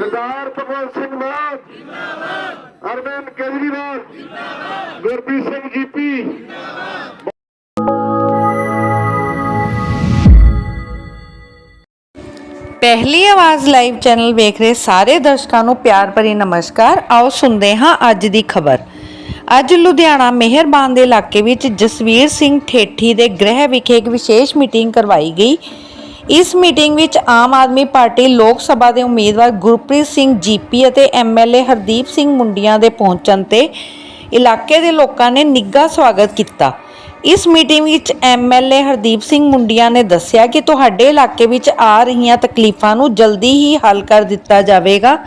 ਸਰਦਾਰ ਭਗਵੰਤ ਸਿੰਘ ਮਾਨ ਜਿੰਦਾਬਾਦ ਅਰਵਿੰਦ ਕੇਜਰੀਵਾਲ ਜਿੰਦਾਬਾਦ ਗੁਰਪ੍ਰੀਤ ਸਿੰਘ ਜੀਪੀ। ਪਹਿਲੀ ਆਵਾਜ਼ ਲਾਈਵ ਚੈਨਲ ਵੇਖ ਰਹੇ ਸਾਰੇ ਦਰਸ਼ਕਾਂ ਨੂੰ ਪਿਆਰ ਭਰੀ ਨਮਸਕਾਰ। ਆਓ ਸੁਣਦੇ ਹਾਂ ਅੱਜ ਦੀ ਖਬਰ। ਅੱਜ ਲੁਧਿਆਣਾ ਮਿਹਰਬਾਨ ਦੇ ਇਲਾਕੇ ਵਿੱਚ ਜਸਵੀਰ ਸਿੰਘ ਠੇਠੀ ਦੇ ਗ੍ਰਹਿ ਵਿਖੇ ਇੱਕ ਵਿਸ਼ੇਸ਼ ਮੀਟਿੰਗ ਕਰਵਾਈ ਗਈ। ਇਸ ਮੀਟਿੰਗ ਵਿੱਚ ਆਮ ਆਦਮੀ ਪਾਰਟੀ ਲੋਕ ਸਭਾ ਦੇ ਉਮੀਦਵਾਰ ਗੁਰਪ੍ਰੀਤ ਸਿੰਘ ਜੀਪੀ ਅਤੇ ਐਮਐਲਏ ਹਰਦੀਪ ਸਿੰਘ ਮੁੰਡੀਆਂ ਦੇ ਪਹੁੰਚਣ ਤੇ ਇਲਾਕੇ ਦੇ ਲੋਕਾਂ ਨੇ ਨਿੱਘਾ ਸਵਾਗਤ ਕੀਤਾ। ਇਸ ਮੀਟਿੰਗ ਵਿੱਚ ਐਮਐਲਏ ਹਰਦੀਪ ਸਿੰਘ ਮੁੰਡੀਆਂ ਨੇ ਦੱਸਿਆ ਕਿ ਤੁਹਾਡੇ ਇਲਾਕੇ ਵਿੱਚ ਆ ਰਹੀਆਂ ਤਕਲੀਫਾਂ ਨੂੰ ਜਲਦੀ ਹੀ ਹੱਲ ਕਰ ਦਿੱਤਾ ਜਾਵੇਗਾ।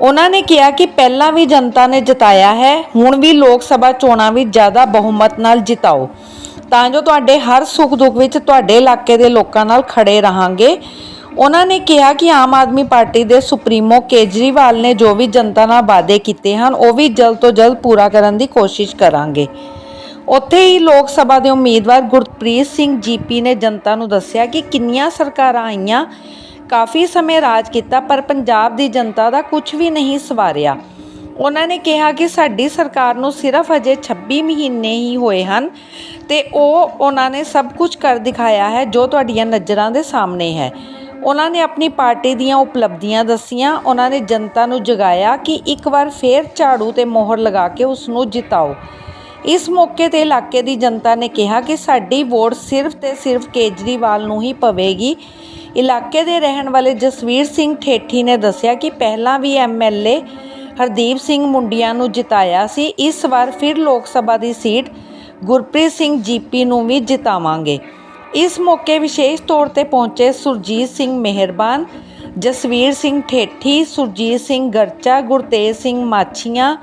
ਉਹਨਾਂ ਨੇ ਕਿਹਾ ਕਿ ਪਹਿਲਾਂ ਵੀ ਜਨਤਾ ਨੇ ਜਿਤਾਇਆ ਹੈ, ਹੁਣ ਵੀ ਲੋਕ ਸਭਾ ਚੋਣਾਂ ਵਿੱਚ ਜ਼ਿਆਦਾ ਬਹੁਮਤ ਨਾਲ ਜਿਤਾਓ। ਤਾਂ ਜੋ ਤੁਹਾਡੇ ਹਰ ਸੁੱਖ ਦੁੱਖ ਵਿੱਚ ਤੁਹਾਡੇ ਇਲਾਕੇ ਦੇ ਲੋਕਾਂ ਨਾਲ ਖੜੇ ਰਹਾਂਗੇ। ਉਹਨਾਂ ਨੇ ਕਿਹਾ ਕਿ ਆਮ ਆਦਮੀ ਪਾਰਟੀ ਦੇ ਸੁਪਰੀਮੋ ਕੇਜਰੀਵਾਲ ਨੇ ਜੋ ਵੀ ਜਨਤਾ ਨਾਲ ਵਾਅਦੇ ਕੀਤੇ ਹਨ, ਉਹ ਵੀ ਜਲਦ ਤੋਂ ਜਲਦ ਪੂਰਾ ਕਰਨ ਦੀ ਕੋਸ਼ਿਸ਼ ਕਰਾਂਗੇ। ਉੱਥੇ ਹੀ ਲੋਕ ਸਭਾ ਦੇ ਉਮੀਦਵਾਰ ਗੁਰਪ੍ਰੀਤ ਸਿੰਘ ਜੀਪੀ ਨੇ ਜਨਤਾ ਨੂੰ ਦੱਸਿਆ ਕਿ ਕਿੰਨੀਆਂ ਸਰਕਾਰਾਂ ਆਈਆਂ, ਕਾਫੀ ਸਮੇਂ ਰਾਜ ਕੀਤਾ, ਪਰ ਪੰਜਾਬ ਦੀ ਜਨਤਾ ਦਾ ਕੁਝ ਵੀ ਨਹੀਂ ਸਵਾਰਿਆ। ਉਹਨਾਂ ਨੇ ਕਿਹਾ ਕਿ ਸਾਡੀ ਸਰਕਾਰ ਨੂੰ ਸਿਰਫ ਅਜੇ 26 ਮਹੀਨੇ ਹੀ ਹੋਏ ਹਨ ਤੇ ਉਹ ਉਹਨਾਂ ਨੇ ਸਭ ਕੁਝ ਕਰ ਦਿਖਾਇਆ ਹੈ, ਜੋ ਤੁਹਾਡੀਆਂ ਨਜ਼ਰਾਂ ਦੇ ਸਾਹਮਣੇ ਹੈ। ਉਹਨਾਂ ਨੇ ਆਪਣੀ ਪਾਰਟੀ ਦੀਆਂ ਉਪਲਬਧੀਆਂ ਦੱਸੀਆਂ, ਉਹਨਾਂ ਨੇ ਜਨਤਾ ਨੂੰ ਜਗਾਇਆ ਕਿ ਇੱਕ ਵਾਰ ਫੇਰ ਝਾੜੂ ਤੇ ਮੋਹਰ ਲਗਾ ਕੇ ਉਸ ਨੂੰ ਜਿਤਾਓ। ਇਸ ਮੌਕੇ ਤੇ ਇਲਾਕੇ ਦੀ ਜਨਤਾ ਨੇ ਕਿਹਾ ਕਿ ਸਾਡੀ ਵੋਟ ਸਿਰਫ ਤੇ ਸਿਰਫ ਕੇਜਰੀਵਾਲ ਨੂੰ ਹੀ ਪਵੇਗੀ। ਇਲਾਕੇ ਦੇ ਰਹਿਣ ਵਾਲੇ ਜਸਵੀਰ ਸਿੰਘ ਠੇਠੀ ਨੇ ਦੱਸਿਆ ਕਿ ਪਹਿਲਾਂ ਵੀ ਐਮਐਲਏ ਹਰਦੀਪ ਸਿੰਘ ਮੁੰਡੀਆਂ ਨੂੰ ਜਿਤਾਇਆ ਸੀ। ਇਸ ਵਾਰ ਫਿਰ ਲੋਕ ਸਭਾ ਦੀ ਸੀਟ ਗੁਰਪ੍ਰੀਤ ਸਿੰਘ ਜੀਪੀ ਨੂੰ ਵੀ ਜਿਤਾਵਾਂਗੇ। ਇਸ ਮੌਕੇ ਵਿਸ਼ੇਸ਼ ਤੌਰ ਤੇ ਪਹੁੰਚੇ ਸੁਰਜੀਤ ਸਿੰਘ ਮਿਹਰਬਾਨ, ਜਸਵੀਰ ਸਿੰਘ ਠੇਠੀ, ਸੁਰਜੀਤ ਸਿੰਘ ਗਰਚਾ, ਗੁਰਤੇਜ ਸਿੰਘ ਮਾਛੀਆਂ,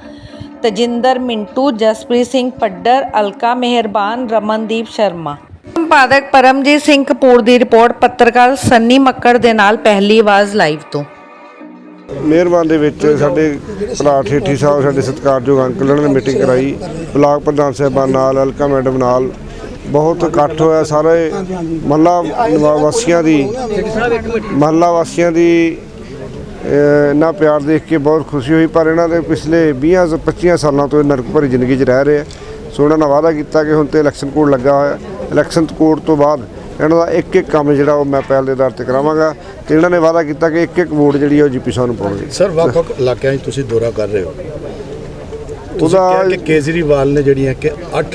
ਤਜਿੰਦਰ ਮਿੰਟੂ, ਜਸਪ੍ਰੀਤ ਸਿੰਘ ਪੱਡਰ ਅਲਕਾ ਮਿਹਰਬਾਨ, ਰਮਨਦੀਪ ਸ਼ਰਮਾ। ਸੰਪਾਦਕ ਪਰਮਜੀਤ ਸਿੰਘ ਕਪੂਰ ਦੀ ਰਿਪੋਰਟ ਪੱਤਰਕਾਰ ਸੰਨੀ ਮੱਕੜ ਦੇ ਨਾਲ ਪਹਿਲੀ ਆਵਾਜ਼ ਲਾਈਵ ਤੋਂ। ਮਿਹਰਬਾਨ ਦੇ ਵਿੱਚ ਸਾਡੇ ਭਰਾ ਠੇਠੀ ਸਾਹਿਬ ਸਾਡੇ ਸਤਿਕਾਰਯੋਗ ਅੰਕਲ ਉਹਨਾਂ ਨੇ ਮੀਟਿੰਗ ਕਰਾਈ। ਬਲਾਕ ਪ੍ਰਧਾਨ ਸਾਹਿਬਾਨ ਨਾਲ ਅਲਕਾ ਮੈਡਮ ਨਾਲ। ਬਹੁਤ ਇਕੱਠ ਹੋਇਆ ਸਾਰੇ ਮਹੱਲਾ ਵਾਸੀਆਂ ਦੀ ਮਹੱਲਾ ਵਾਸੀਆਂ ਦੀ ਅਹ, ਇੰਨਾ ਪਿਆਰ ਦੇਖ ਕੇ ਬਹੁਤ ਖੁਸ਼ੀ ਹੋਈ ਪਰ ਇਹਨਾਂ ਦੇ ਪਿਛਲੇ 20 ਤੋਂ 25 ਸਾਲਾਂ ਤੋਂ ਇਹ ਨਰਕ ਭਰੀ ਜ਼ਿੰਦਗੀ 'ਚ ਰਹਿ ਰਹੇ ਆ। ਸੋ ਉਹਨਾਂ ਨੇ ਵਾਅਦਾ ਕੀਤਾ ਕਿ ਹੁਣ ਤੇ ਇਲੈਕਸ਼ਨ ਕੋਡ ਲੱਗਾ ਹੋਇਆ। ਇਲੈਕਸ਼ਨ ਕੋਡ ਤੋਂ ਬਾਅਦ ਇਹਨਾਂ ਦਾ ਇੱਕ ਇੱਕ ਕੰਮ ਜਿਹੜਾ ਉਹ ਮੈਂ ਪਹਿਲ ਦੇ ਆਧਾਰ ਤੇ ਕਰਾਵਾਂਗਾ ਤੇ ਇਹਨਾਂ ਨੇ ਵਾਅਦਾ ਕੀਤਾ ਕਿ ਇੱਕ ਇੱਕ ਵੋਟ ਜਿਹੜੀ ਆ ਉਹ ਜੀਪੀ ਸਾਹਿਬ ਨੂੰ ਪਾਉਣਗੇ। ਸਰ ਵੱਖ ਵੱਖ ਇਲਾਕਿਆਂ 'ਚ ਤੁਸੀਂ ਦੌਰਾ ਕਰ ਰਹੇ ਹੋ। ਉਹਦਾ- ਕਿ ਕੇਜਰੀਵਾਲ ਨੇ ਜਿਹੜੀਆਂ ਕਿ 8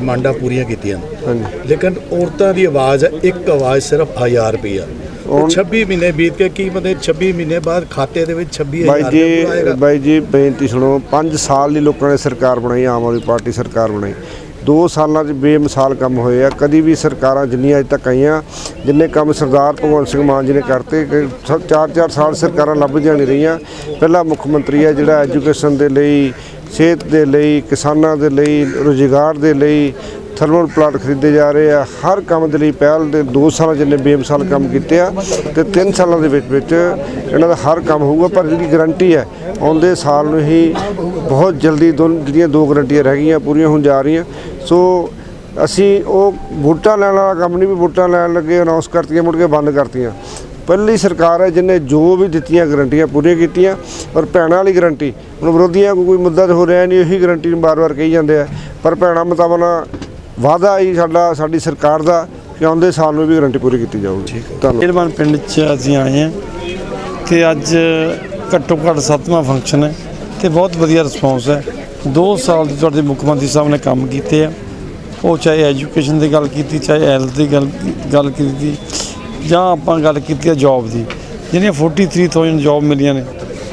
ਮੰਡਾਂ ਪੂਰੀਆਂ ਕੀਤੀਆਂ। ਹਾਂਜੀ। ਲੇਕਿਨ ਔਰਤਾਂ ਦੀ ਆਵਾਜ਼ ਇੱਕ ਆਵਾਜ਼ ਸਿਰਫ 1000 ਰੁਪਈਆ। ਉਹ ਹੁਣ- 26 ਮਹੀਨੇ ਬੀਤ ਕੇ ਕੀ ਮਤਲਬ 26 ਮਹੀਨੇ ਬਾਅਦ ਖਾਤੇ ਦੇ ਵਿੱਚ 26000 ਬਾਈ ਰੁਪਏ ਜੀ ਆਏਗਾ ਬਾਈ ਜੀ ਬੇਨਤੀ ਸੁਣੋ 5 ਸਾਲ ਦੀ ਲੋਕਾਂ ਨੇ ਸਰਕਾਰ ਬਣਾਈ ਆਮ ਆਦਮੀ ਪਾਰਟੀ ਸਰਕਾਰ ਬਣਾਈ। 2 ਸਾਲਾਂ 'ਚ ਬੇਮਿਸਾਲ ਕੰਮ ਹੋਏ ਆ। ਕਦੀ ਵੀ ਸਰਕਾਰਾਂ ਜਿੰਨੀਆਂ ਅਜੇ ਤੱਕ ਆਈਆਂ, ਜਿੰਨੇ ਕੰਮ ਸਰਦਾਰ ਭਗਵੰਤ ਸਿੰਘ ਮਾਨ ਜੀ ਨੇ ਕਰਤੇ, ਕਿ ਚਾਰ ਚਾਰ ਸਾਲ ਸਰਕਾਰਾਂ ਲੱਭਦੀਆਂ ਨਹੀਂ ਰਹੀਆਂ। ਪਹਿਲਾ ਮੁੱਖ ਮੰਤਰੀ ਹੈ ਜਿਹੜਾ ਐਜੂਕੇਸ਼ਨ ਦੇ ਲਈ, ਸਿਹਤ ਦੇ ਲਈ, ਕਿਸਾਨਾਂ ਦੇ ਲਈ, ਰੁਜ਼ਗਾਰ ਦੇ ਲਈ ਥਰਮਲ ਪਲਾਂਟ ਖਰੀਦੇ ਜਾ ਰਹੇ ਆ। ਹਰ ਕੰਮ ਦੇ ਲਈ ਪਹਿਲ ਦੇ 2 ਸਾਲਾਂ ਜਿੰਨੇ ਬੇਮਿਸਾਲ ਕੰਮ ਕੀਤੇ ਆ ਤੇ 3 ਸਾਲਾਂ ਦੇ ਵਿੱਚ ਵਿੱਚ ਇਹਨਾਂ ਦਾ ਹਰ ਕੰਮ ਹੋਊਗਾ, ਪਰ ਜਿਹੜੀ ਗਾਰੰਟੀ ਹੈ, ਆਉਂਦੇ ਸਾਲ ਨੂੰ ਹੀ ਬਹੁਤ ਜਲਦੀ ਦੋਨ ਜਿਹੜੀਆਂ ਦੋ ਗਾਰੰਟੀਆਂ ਰਹਿ ਗਈਆਂ, ਪੂਰੀਆਂ ਹੋਣ ਜਾ ਰਹੀਆਂ। ਸੋ ਅਸੀਂ ਉਹ ਵੋਟਾਂ ਲੈਣ ਵਾਲਾ ਕੰਮ ਨਹੀਂ ਵੀ ਵੋਟਾਂ ਲੈਣ ਲੱਗੇ ਅਨਾਉਂਸ ਕਰਤੀਆਂ, ਮੁੜ ਕੇ ਬੰਦ ਕਰਤੀਆਂ। ਪਹਿਲੀ ਸਰਕਾਰ ਹੈ ਜਿਹਨੇ ਜੋ ਵੀ ਦਿੱਤੀਆਂ ਗਰੰਟੀਆਂ ਪੂਰੀਆਂ ਕੀਤੀਆਂ ਔਰ ਭੈਣਾਂ ਵਾਲੀ ਗਰੰਟੀ ਹੁਣ ਵਿਰੋਧੀਆਂ ਕੋਈ ਮੁੱਦਾ ਤਾਂ ਹੋ ਰਿਹਾ ਨਹੀਂ, ਉਹੀ ਗਰੰਟੀ ਨੂੰ ਬਾਰ-ਬਾਰ ਕਹੀ ਜਾਂਦੇ ਆ। ਪਰ ਭੈਣਾਂ ਮੁਤਾਬਕ ਵਾਅਦਾ ਹੀ ਸਾਡਾ ਸਾਡੀ ਸਰਕਾਰ ਦਾ ਕਿ ਆਉਂਦੇ ਸਾਲ ਨੂੰ ਵੀ ਗਾਰੰਟੀ ਪੂਰੀ ਕੀਤੀ ਜਾਊਗੀ। ਧੰਨਵਾਦ। ਮਿਹਰਬਾਨ ਪਿੰਡ 'ਚ ਅਸੀਂ ਆਏ ਹਾਂ ਤੇ ਅੱਜ ਘੱਟੋ ਘੱਟ ਸੱਤਵਾਂ ਫੰਕਸ਼ਨ ਹੈ ਤੇ ਬਹੁਤ ਵਧੀਆ ਰਿਸਪੌਂਸ ਹੈ। 2 ਸਾਲ ਦੇ ਤੁਹਾਡੇ ਮੁੱਖ ਮੰਤਰੀ ਸਾਹਿਬ ਨੇ ਕੰਮ ਕੀਤੇ ਆ। ਉਹ ਚਾਹੇ ਐਜੂਕੇਸ਼ਨ ਦੀ ਗੱਲ ਕੀਤੀ ਚਾਹੇ ਹੈਲਥ ਦੀ ਗੱਲ ਗੱਲ ਕੀਤੀ ਜਾਂ ਆਪਾਂ ਗੱਲ ਕੀਤੀ ਹੈ ਜੌਬ ਦੀ। ਜਿਹੜੀਆਂ 43000 ਜੌਬ ਮਿਲੀਆਂ ਨੇ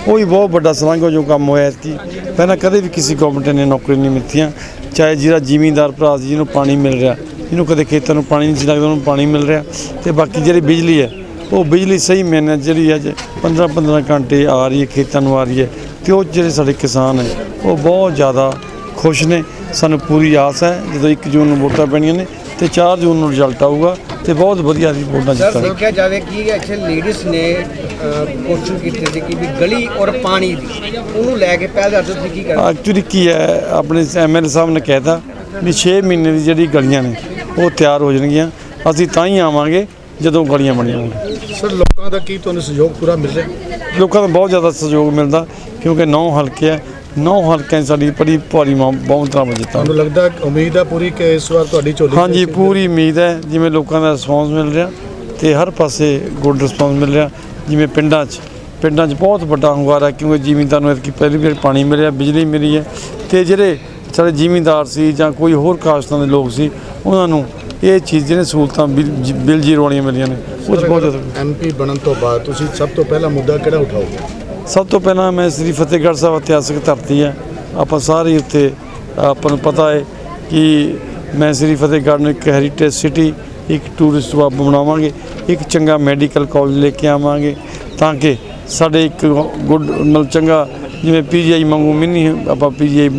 ਉਹ ਵੀ ਬਹੁਤ ਵੱਡਾ ਸਲਾਘਾ ਜੋ ਕੰਮ ਹੋਇਆ ਕਿ ਪਹਿਲਾਂ ਕਦੇ ਵੀ ਕਿਸੇ ਗਵਰਨਮੈਂਟ ਨੇ ਨੌਕਰੀ ਨਹੀਂ ਮਿਲਤੀਆਂ ਚਾਹੇ ਜਿਹੜਾ ਜ਼ਿਮੀਂਦਾਰ ਭਰਾ ਸੀ, ਜਿਹਨੂੰ ਪਾਣੀ ਮਿਲ ਰਿਹਾ, ਜਿਹਨੂੰ ਕਦੇ ਖੇਤਾਂ ਨੂੰ ਪਾਣੀ ਨਹੀਂ ਸੀ ਲੱਗਦਾ, ਉਹਨੂੰ ਪਾਣੀ ਮਿਲ ਰਿਹਾ। ਤੇ ਬਾਕੀ ਜਿਹੜੀ ਬਿਜਲੀ ਹੈ, ਉਹ ਬਿਜਲੀ ਸਹੀ ਮੈਨੇ ਜਿਹੜੀ ਅੱਜ 15 15 ਘੰਟੇ ਆ ਰਹੀ ਹੈ, ਖੇਤਾਂ ਨੂੰ ਆ ਰਹੀ ਹੈ। ਤੇ ਉਹ ਜਿਹੜੇ ਸਾਡੇ ਕਿਸਾਨ ਹੈ ਉਹ ਬਹੁਤ ਜ਼ਿਆਦਾ ਖੁਸ਼ ਨੇ। ਸਾਨੂੰ ਪੂਰੀ ਆਸ ਹੈ, ਜਦੋਂ 1 ਜੂਨ ਨੂੰ ਵੋਟਾਂ ਪੈਣੀਆਂ ਨੇ ਤੇ 4 ਜੂਨ ਨੂੰ ਰਿਜ਼ਲਟ ਆਊਗਾ ਤੇ ਬਹੁਤ ਵਧੀਆ ਵੋਟਾਂ ਸਰ ਜਿੱਤਾਂਗੇ ਦੇਖਿਆ ਜਾਵੇ ਕਿ ਇੱਥੇ ਲੇਡੀਜ਼ ਨੇ ਕੋਸ਼ਿਸ਼ ਕੀਤੀ ਸੀ ਕਿ ਵੀ ਗਲੀ ਔਰ ਪਾਣੀ ਦੀ ਉਹਨੂੰ ਲੈ ਕੇ ਪਹਿਲ ਦੇ ਤੁਸੀਂ ਕੀ ਕਰਨਾ ਐਕਚੁਅਲੀ ਕੀ ਹੈ ਆਪਣੇ ਐਮਐਲਏ ਸਾਹਿਬ ਨੇ ਕਹਿਤਾ ਵੀ 6 ਮਹੀਨੇ ਦੀ ਜਿਹੜੀ ਗਲੀਆਂ ਨੇ ਉਹ ਤਿਆਰ ਹੋ ਜਾਣਗੀਆਂ ਅਸੀਂ ਤਾਂ ਹੀ ਆਵਾਂਗੇ ਜਦੋਂ ਗਲੀਆਂ ਬਣੀਆਂ ਹੋਣ। ਸਰ ਲੋਕਾਂ ਦਾ ਕੀ ਤੁਹਾਨੂੰ ਸਹਿਯੋਗ ਪੂਰਾ ਮਿਲ ਰਿਹਾ? ਲੋਕਾਂ ਦਾ ਬਹੁਤ ਜ਼ਿਆਦਾ ਸਹਿਯੋਗ ਮਿਲਦਾ ਕਿਉਂਕਿ ਨੌ ਹਲਕੇ ਆ ਨੌ ਹਲਕਿਆਂ 'ਚ ਸਾਡੀ ਬੜੀ ਭਾਰੀ ਬਹੁਮਤਾਂ ਜਿੱਤਾਂ ਤੁਹਾਨੂੰ ਲੱਗਦਾ ਉਮੀਦ ਹੈ ਪੂਰੀ ਕਿ ਇਸ ਵਾਰ ਤੁਹਾਡੀ ਝੋਲੀ 'ਚ ਹਾਂਜੀ ਪੂਰੀ ਉਮੀਦ ਹੈ ਜਿਵੇਂ ਲੋਕਾਂ ਦਾ ਰਿਸਪੌਂਸ ਮਿਲ ਰਿਹਾ ਤੇ ਹਰ ਪਾਸੇ ਗੁੱਡ ਰਿਸਪੌਂਸ ਮਿਲ ਰਿਹਾ। ਜਿਵੇਂ ਪਿੰਡਾਂ 'ਚ ਪਿੰਡਾਂ 'ਚ ਬਹੁਤ ਵੱਡਾ ਹੁੰਗਾਰਾ ਕਿਉਂਕਿ ਜ਼ਿਮੀਂਦਾਰ ਨੂੰ ਐਤਕੀ ਪਹਿਲੀ ਵਾਰ ਪਾਣੀ ਮਿਲਿਆ ਬਿਜਲੀ ਮਿਲੀ ਹੈ ਤੇ ਜਿਹੜੇ ਸਾਡੇ ਜ਼ਿਮੀਂਦਾਰ ਸੀ ਜਾਂ ਕੋਈ ਹੋਰ ਕਾਸਤਾਂ ਦੇ ਲੋਕ ਸੀ ਉਹਨਾਂ ਨੂੰ ਇਹ ਚੀਜ਼ ਜਿਹੜੇ ਸਹੂਲਤਾਂ ਬਿਲ ਜ- ਬਿਲ ਜ਼ੀਰੋ ਵਾਲੀਆਂ ਮਿਲੀਆਂ ਨੇ ਉਹ 'ਚ ਬਹੁਤ ਜ਼ਿਆਦਾ ਐਮਪੀ ਬਣਨ ਤੋਂ ਬਾਅਦ ਤੁਸੀਂ ਸਭ ਤੋਂ ਪਹਿਲਾ ਮੁੱਦਾ ਕਿਹੜਾ ਉਠਾਓਗੇ? ਸਭ ਤੋਂ ਪਹਿਲਾਂ ਮੈਂ ਸ੍ਰੀ ਫਤਿਹਗੜ੍ਹ ਸਾਹਿਬ ਇਤਿਹਾਸਕ ਧਰਤੀ ਹੈ। ਆਪਾਂ ਸਾਰੇ ਉੱਤੇ ਆਪਾਂ ਨੂੰ ਪਤਾ ਹੈ ਕਿ ਮੈਂ ਸ੍ਰੀ ਫਤਿਹਗੜ੍ਹ ਨੂੰ ਇੱਕ ਹੈਰੀਟੇਜ ਸਿਟੀ ਇੱਕ ਟੂਰਿਸਟ ਹੱਬ ਬਣਾਵਾਂਗੇ, ਇੱਕ ਚੰਗਾ ਮੈਡੀਕਲ ਕਾਲਜ ਲੈ ਕੇ ਆਵਾਂਗੇ, ਤਾਂ ਕਿ ਸਾਡੇ ਇੱਕ ਗੁੱਡ, ਮਤਲਬ ਚੰਗਾ ਜਿਵੇਂ ਪੀਜੀਆਈ ਮੰਗੂ ਮਿੰਨੀ ਆਪਾਂ ਪੀਜੀਆਈ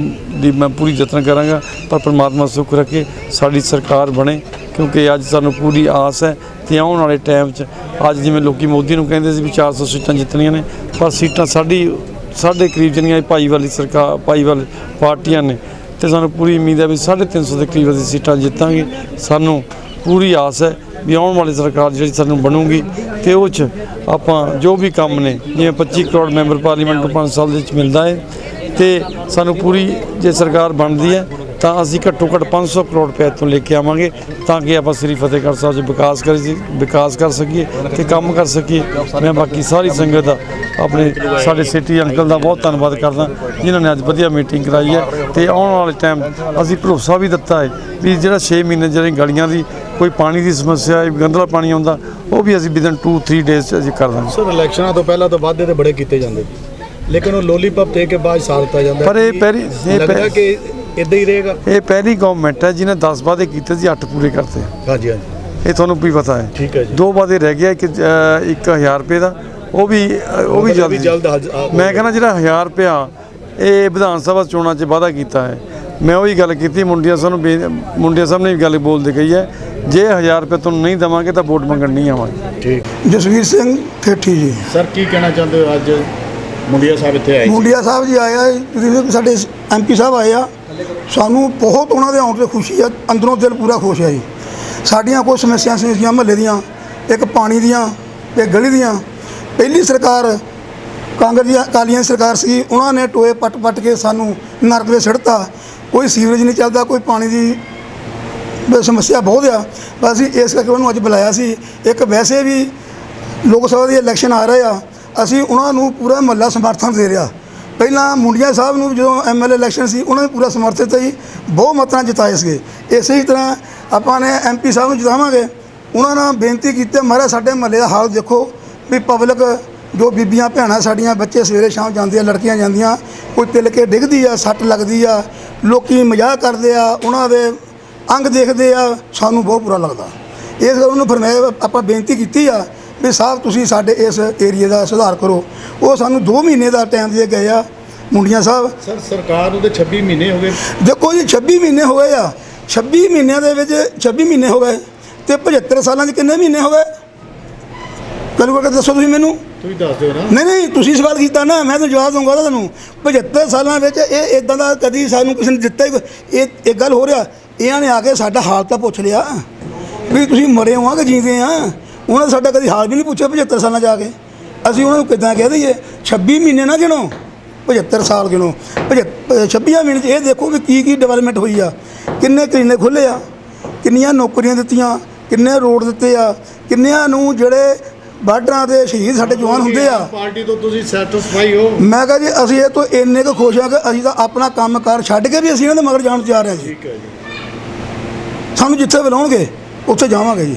ਦੀ ਮੈਂ ਪੂਰੀ ਯਤਨ ਕਰਾਂਗਾ, ਪਰ ਪਰਮਾਤਮਾ ਸੁੱਖ ਰੱਖੇ ਸਾਡੀ ਸਰਕਾਰ ਬਣੇ। ਕਿਉਂਕਿ ਅੱਜ ਸਾਨੂੰ ਪੂਰੀ ਆਸ ਹੈ ਤੇ ਆਉਣ ਵਾਲੇ ਟਾਈਮ 'ਚ ਅੱਜ ਜਿਵੇਂ ਲੋਕੀ ਮੋਦੀ ਨੂੰ ਕਹਿੰਦੇ ਸੀ ਵੀ 400 ਸੀਟਾਂ ਜਿੱਤਣੀਆਂ ਨੇ, ਪਰ ਸੀਟਾਂ ਸਾਡੀ, ਸਾਡੇ ਕਰੀਬ ਜਿਹੜੀਆਂ ਇਹ ਭਾਈਵਾਲੀ ਸਰਕਾਰ, ਭਾਈਵਾਲ ਪਾਰਟੀਆਂ ਨੇ, ਤੇ ਸਾਨੂੰ ਪੂਰੀ ਉਮੀਦ ਹੈ ਵੀ 350 ਦੇ ਕਰੀਬ ਅਸੀਂ ਸੀਟਾਂ ਜਿੱਤਾਂਗੇ। ਸਾਨੂੰ ਪੂਰੀ ਆਸ ਹੈ ਵੀ ਆਉਣ ਵਾਲੀ ਸਰਕਾਰ ਜਿਹੜੀ ਸਾਨੂੰ ਬਣੂਗੀ, ਤੇ ਉਹ 'ਚ ਆਪਾਂ ਜੋ ਵੀ ਕੰਮ ਨੇ, ਜਿਵੇਂ 25 ਕਰੋੜ ਮੈਂਬਰ ਪਾਰਲੀਮੈਂਟ ਨੂੰ 5 ਸਾਲ ਦੇ ਵਿੱਚ ਮਿਲਦਾ ਹੈ, ਤੇ ਸਾਨੂੰ ਪੂਰੀ ਜੇ ਸਰਕਾਰ ਬਣਦੀ ਹੈ ਤਾਂ ਅਸੀਂ ਘੱਟੋ ਘੱਟ 500 ਕਰੋੜ ਰੁਪਏ ਤੋਂ ਲੈ ਕੇ ਆਵਾਂਗੇ ਤਾਂ ਕਿ ਆਪਾਂ ਸ੍ਰੀ ਫਤਿਹਗੜ੍ਹ ਸਾਹਿਬ 'ਚ ਵਿਕਾਸ ਕਰ ਵਿਕਾਸ ਕਰ ਸਕੀਏ ਤੇ ਕੰਮ ਕਰ ਸਕੀਏ। ਮੈਂ ਬਾਕੀ ਸਾਰੀ ਸੰਗਤ ਦਾ ਆਪਣੇ ਸਾਡੇ ਸਿਟੀ ਅੰਕਲ ਦਾ ਬਹੁਤ ਧੰਨਵਾਦ ਕਰਦਾ ਜਿਨ੍ਹਾਂ ਨੇ ਅੱਜ ਵਧੀਆ ਮੀਟਿੰਗ ਕਰਾਈ ਹੈ ਤੇ ਆਉਣ ਵਾਲੇ ਟਾਈਮ ਅਸੀਂ ਭਰੋਸਾ ਵੀ ਦਿੱਤਾ ਹੈ ਵੀ ਜਿਹੜਾ 6 ਮਹੀਨੇ ਜਿਹੜੇ ਗਲੀਆਂ ਦੀ ਕੋਈ ਪਾਣੀ ਦੀ ਸਮੱਸਿਆ ਹੈ ਗੰਦਲਾ ਪਾਣੀ ਆਉਂਦਾ ਉਹ ਵੀ ਅਸੀਂ ਵਿਦਨ 2 3 ਡੇਜ਼ 'ਚ ਅਸੀਂ ਕਰ ਦਾਂਗੇ। ਸਰ ਇਲੈਕਸ਼ਨਾਂ ਤੋਂ ਪਹਿਲਾਂ ਤਾਂ ਵਾਅਦੇ ਤੇ ਬੜੇ ਕੀਤੇ ਜਾਂਦੇ ਲੇਕਿਨ ਉਹ ਲੋਲੀਪੌਪ ਦੇ ਕੇ ਬਾਅਦ ਸਾਰ ਦਿੱਤਾ ਜਾਂਦਾ ਪਰ ਇਹ ਪਹਿਲੀ- ਲੱਗਦਾ ਕਿ ਇਦਾਂ ਹੀ ਰਹੇਗਾ? ਇਹ ਪਹਿਲੀ ਗਵਰਨਮੈਂਟ ਹੈ ਜਿਹਨੇ 10 ਵਾਅਦੇ ਕੀਤੇ ਸੀ 8 ਪੂਰੇ ਕਰਤੇ। ਹਾਂਜੀ ਹਾਂਜੀ। ਇਹ ਤੁਹਾਨੂੰ ਵੀ ਪਤਾ ਹੈ। ਠੀਕ ਹੈ ਜੀ। ਦੋ ਵਾਅਦੇ ਰਹਿ ਗਿਆ ਇੱਕ 1000 ਰੁਪਏ ਦਾ ਉਹ ਵੀ ਉਹ ਵੀ ਜਲਦੀ। ਜਲਦ ਮੈਂ ਕਹਿੰਦਾ ਜਿਹੜਾ 1000 ਰੁਪਇਆ ਇਹ ਵਿਧਾਨ ਸਭਾ ਚੋਣਾਂ 'ਚ ਵਾਅਦਾ ਕੀਤਾ ਹੈ। ਮੈਂ ਉਹੀ ਗੱਲ ਕੀਤੀ ਮੁੰਡਿਆਂ ਸਾਹਿਬ ਨੂੰ ਬੇ- ਮੁੰਡਿਆਂ ਸਾਹਿਬ ਨੇ ਵੀ ਗੱਲ ਬੋਲਦੇ ਕਹੀ ਹੈ ਜੇ 1000 ਰੁਪਏ ਤੁਹਾਨੂੰ ਨਹੀਂ ਦੇਵਾਂਗੇ ਤਾਂ ਵੋਟ ਮੰਗਣ ਨਹੀਂ ਆਵਾਂਗੇ। ਠੀਕ। ਜਸਵੀਰ ਸਿੰਘ ਠੇਠੀ ਜੀ। ਸਰ ਕੀ ਕਹਿਣਾ ਚਾਹੁੰਦੇ ਹੋ ਅੱਜ ਮੁੰਡਿਆ ਸਾਹਿਬ ਇੱਥੇ ਆਏ ਸੀ? ਮੁੰਡਿਆ ਸਾਹਿਬ ਜੀ ਆਇਆ ਸਾਡੇ ਐਮਪੀ ਸਾਹਿਬ ਆਏ ਆ। ਸਾਨੂੰ ਬਹੁਤ ਉਹਨਾਂ ਦੇ ਆਉਣ ਤੇ ਖੁਸ਼ੀ ਆ, ਅੰਦਰੋਂ ਦਿਲ ਪੂਰਾ ਖੁਸ਼ ਹੈ ਜੀ। ਸਾਡੀਆਂ ਕੁਝ ਸਮੱਸਿਆ ਸੀਗੀਆਂ ਮਹੱਲੇ ਦੀਆਂ ਇੱਕ ਪਾਣੀ ਦੀਆਂ ਤੇ ਗਲੀ ਦੀਆਂ। ਪਹਿਲੀ ਸਰਕਾਰ, ਕਾਂਗਰਸ ਦੀ ਅਕਾਲੀਆਂ ਦੀ ਸਰਕਾਰ ਸੀ, ਉਹਨਾਂ ਨੇ ਟੋਏ ਪੱਟ ਪੱਟ ਕੇ ਸਾਨੂੰ ਨਰਕ ਦੇ ਸਿੜਤਾ। ਕੋਈ ਸੀਵਰੇਜ ਨਹੀਂ ਚੱਲਦਾ, ਕੋਈ ਪਾਣੀ ਦੀ ਸਮੱਸਿਆ ਬਹੁਤ ਆ। ਬਸ ਅਸੀਂ ਇਸ ਕਰਕੇ ਉਹਨੂੰ ਅੱਜ ਬੁਲਾਇਆ ਸੀ। ਇੱਕ ਵੈਸੇ ਵੀ ਲੋਕ ਸਭਾ ਦੀ ਇਲੈਕਸ਼ਨ ਆ ਰਹੇ ਆ। ਅਸੀਂ ਉਹਨਾਂ ਨੂੰ ਪੂਰਾ ਮਹੱਲਾ ਸਮਰਥਨ ਦੇ ਰਿਹਾ ਪਹਿਲਾਂ ਮੁੰਡਿਆ ਸਾਹਿਬ ਨੂੰ ਜਦੋਂ ਐਮਐਲਏ ਇਲੈਕਸ਼ਨ ਸੀ, ਉਹਨਾਂ ਨੇ ਪੂਰਾ ਸਮਰਥਿਤ ਹੀ ਬਹੁਤ ਮਤਾਂ ਜਿਤਾਏ ਸੀਗੇ। ਇਸੇ ਹੀ ਤਰ੍ਹਾਂ ਆਪਾਂ ਨੇ ਐਮਪੀ ਸਾਹਿਬ ਨੂੰ ਜਿਤਾਵਾਂਗੇ, ਉਹਨਾਂ ਨਾਲ ਬੇਨਤੀ ਕੀਤੀ ਮਹਾਰਾਜ ਸਾਡੇ ਮਹੱਲੇ ਦਾ ਹਾਲ ਦੇਖੋ ਵੀ ਪਬਲਿਕ ਜੋ ਬੀਬੀਆਂ ਭੈਣਾਂ ਸਾਡੀਆਂ ਬੱਚੇ ਸਵੇਰੇ ਸ਼ਾਮ ਜਾਂਦੀਆਂ, ਲੜਕੀਆਂ ਜਾਂਦੀਆਂ, ਕੋਈ ਤਿਲ ਕੇ ਡਿੱਗਦੀ ਆ, ਸੱਟ ਲੱਗਦੀ ਆ, ਲੋਕੀ ਮਜ਼ਾਕ ਕਰਦੇ ਆ, ਉਹਨਾਂ ਦੇ ਅੰਗ ਦੇਖਦੇ ਆ, ਸਾਨੂੰ ਬਹੁਤ ਬੁਰਾ ਲੱਗਦਾ। ਇਸ ਗੱਲ ਨੂੰ ਮੈਂ ਆਪਾਂ ਬੇਨਤੀ ਕੀਤੀ ਆ ਵੀ ਸਾਹਿਬ ਤੁਸੀਂ ਸਾਡੇ ਇਸ ਏਰੀਏ ਦਾ ਸੁਧਾਰ ਕਰੋ। ਉਹ ਸਾਨੂੰ 2 ਮਹੀਨੇ ਦਾ ਟਾਈਮ ਦੇ ਗਏ ਆ ਮੁੰਡੀਆਂ ਸਾਹਿਬ। ਸਰ ਸਰਕਾਰ ਨੂੰ ਤੇ 26 ਮਹੀਨੇ ਹੋ ਗਏ। ਦੇਖੋ ਜੀ 26 ਮਹੀਨੇ ਹੋ ਗਏ ਆ। 26 ਮਹੀਨਿਆਂ ਦੇ ਵਿੱਚ 26 ਮਹੀਨੇ ਹੋ ਗਏ ਤੇ 75 ਸਾਲਾਂ 'ਚ ਕਿੰਨੇ ਮਹੀਨੇ ਹੋ ਗਏ? ਕਰੂ ਕਰਕੇ ਦੱਸੋ ਤੁਸੀਂ ਮੈਨੂੰ। ਤੁਸੀਂ ਦੱਸ ਦਿਓ ਨਾ। ਨਹੀਂ ਨਹੀਂ ਤੁਸੀਂ ਸਵਾਲ ਕੀਤਾ ਨਾ ਮੈਂ ਤੁਹਾਨੂੰ ਜਵਾਬ ਦਊਂਗਾ ਤੁਹਾਨੂੰ। 75 ਸਾਲਾਂ ਵਿੱਚ ਇਹ ਇਦਾਂ ਦਾ ਕਦੀ ਸਾਨੂੰ ਕਿਸੇ ਨੇ ਦਿੱਤਾ ਹੀ ਇਹ ਇੱਕ ਗੱਲ ਹੋ ਰਿਹਾ। ਇਹਨਾਂ ਨੇ ਆ ਕੇ ਸਾਡਾ ਹਾਲ ਤਾਂ ਪੁੱਛ ਲਿਆ। ਵੀ ਤੁਸੀਂ ਮਰੇ ਹੋ ਆ ਕਿ ਜੀਂਦੇ ਆ। ਉਹਨਾਂ ਨੇ ਸਾਡਾ ਕਦੀ ਹਾਲ ਵੀ ਨਹੀਂ ਪੁੱਛਿਆ 75 ਸਾਲਾਂ ਜਾ ਕੇ। ਅਸੀਂ ਉਹਨਾਂ ਨੂੰ ਕਿਦਾਂ ਕਹਿ ਦਈਏ 26 ਮਹੀਨੇ ਨਾ ਗਿਣੋ 75 ਸਾਲ ਗਿਣੋ। 26 ਮਹੀਨੇ 'ਚ ਇਹ ਦੇਖੋ ਵੀ ਕੀ ਕੀ ਡਿਵੈਲਪਮੈਂਟ ਹੋਈ ਆ। ਕਿੰਨੇ ਕਲੀਨੇ ਖੁੱਲੇ ਆ ਕਿੰਨੀਆਂ ਨੌਕਰੀਆਂ ਦਿੱਤੀਆਂ ਕਿੰਨੇ ਰੋਡ ਦਿੱਤੇ ਆ ਕਿੰਨਿਆਂ ਨੂੰ ਜਿਹੜੇ ਬਾਰਡਰਾਂ ਦੇ ਸ਼ਹੀਦ ਸਾਡੇ ਜਵਾਨ ਹੁੰਦੇ ਆ। ਪਾਰਟੀ ਤੋਂ ਤੁਸੀਂ ਸੈਟੀਸਫਾਈ ਹੋ? ਮੈਂ ਕਹਾਂ ਜੀ ਅਸੀਂ ਇਹ ਤੋਂ ਇੰਨੇ ਕੁ ਖੁਸ਼ ਹਾਂ ਕਿ ਅਸੀਂ ਤਾਂ ਆਪਣਾ ਕੰਮ ਕਾਰ ਛੱਡ ਕੇ ਵੀ ਅਸੀਂ ਇਹਨਾਂ ਦੇ ਮਗਰ ਜਾਣ ਤਿਆਰ ਹਾਂ ਜੀ। ਠੀਕ ਹੈ ਜੀ। ਸਾਨੂੰ ਜਿੱਥੇ ਬੁਲਾਉਣਗੇ ਉੱਥੇ ਜਾਵਾਂਗੇ ਜੀ।